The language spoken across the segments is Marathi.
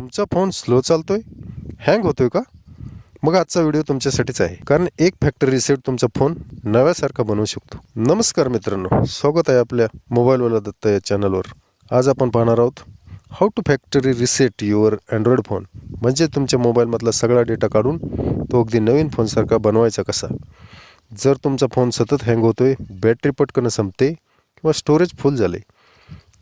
तुमचा फोन स्लो चालतोय? हँग होतोय का? मग आजचा व्हिडिओ तुमच्यासाठीच आहे. कारण एक फॅक्टरी रिसेट तुमचा फोन नव्यासारखा बनवू शकतो. नमस्कार मित्रांनो. स्वागत आहे आपल्या मोबाईलवाला दत्त या चॅनलवर आज आपण पाहणार आहोत how to factory reset your Android phone म्हणजे तुमच्या मोबाईलमधला सगळा डेटा काढून तो अगदी नवीन फोनसारखा बनवायचा कसा? जर तुमचा फोन सतत हँग होतोय बॅटरी पटकन संपते किंवा स्टोरेज फुल झाले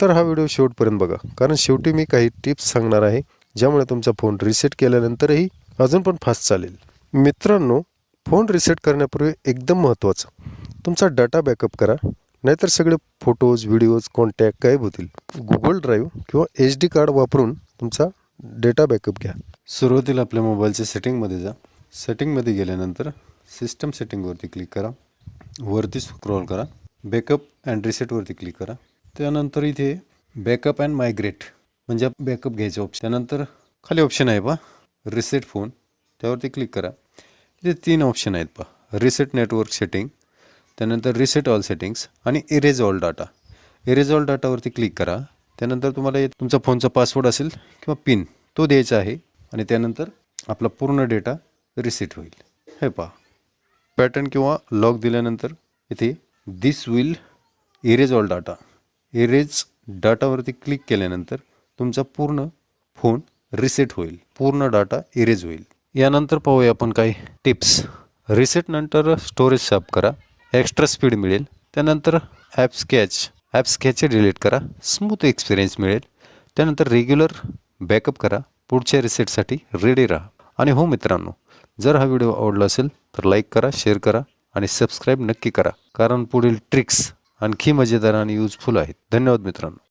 तर हा व्हिडिओ शेवटपर्यंत बघा. कारण शेवटी मी काही टिप्स सांगणार आहे. ज्यामुळे तुमचा फोन रिसेट केल्यानंतरही अजून पण फास्ट चालेल. मित्रांनो फोन रिसेट करण्यापूर्वी एकदम महत्त्वाचं तुमचा डाटा बॅकअप करा नाहीतर सगळे फोटोज व्हिडिओज कॉन्टॅक्ट गायब होतील. गुगल ड्राईव्ह किंवा एच डी कार्ड वापरून तुमचा डेटा बॅकअप घ्या. सुरुवातीला आपल्या मोबाईलच्या सेटिंगमध्ये जा. सेटिंगमध्ये गेल्यानंतर सिस्टम सेटिंगवरती क्लिक करा. वरती स्क्रोल करा. बॅकअप अँड रिसेटवरती क्लिक करा. त्यानंतर इथे बॅकअप अँड मायग्रेट म्हणजे बॅकअप घ्यायचं ऑप्शन त्यानंतर खाली ऑप्शन आहे पहा रिसेट फोन त्यावरती क्लिक करा. इथे तीन ऑप्शन आहेत पहा रिसेट नेटवर्क सेटिंग त्यानंतर रिसेट ऑल सेटिंग्स आणि erase all data erase all डाटावरती click करा. त्यानंतर तुम्हाला तुमचा फोनचा पासवर्ड असेल किंवा पिन तो द्यायचा आहे आणि त्यानंतर आपला पूर्ण डेटा रिसेट होईल. हे पहा. पॅटर्न किंवा लॉक दिल्यानंतर इथे this will erase all data erase डाटावरती click केल्यानंतर तुमचा पूर्ण फोन रिसेट होईल. पूर्ण डाटा इरेज होईल. यानंतर पाहूया आपण काही टिप्स रिसेट नंतर स्टोरेज साफ करा. एक्स्ट्रा स्पीड मिळेल. त्यानंतर app cache app cache delete करा. स्मूथ एक्सपिरियन्स मिळेल. त्यानंतर रेग्युलर बॅकअप करा. पुढच्या रिसेटसाठी रेडी राहा. आणि हो मित्रांनो जर हा व्हिडिओ आवडला असेल तर लाईक करा शेअर करा आणि सबस्क्राईब नक्की करा. कारण पुढील ट्रिक्स आणखी मजेदार आणि युजफुल आहेत. धन्यवाद मित्रांनो.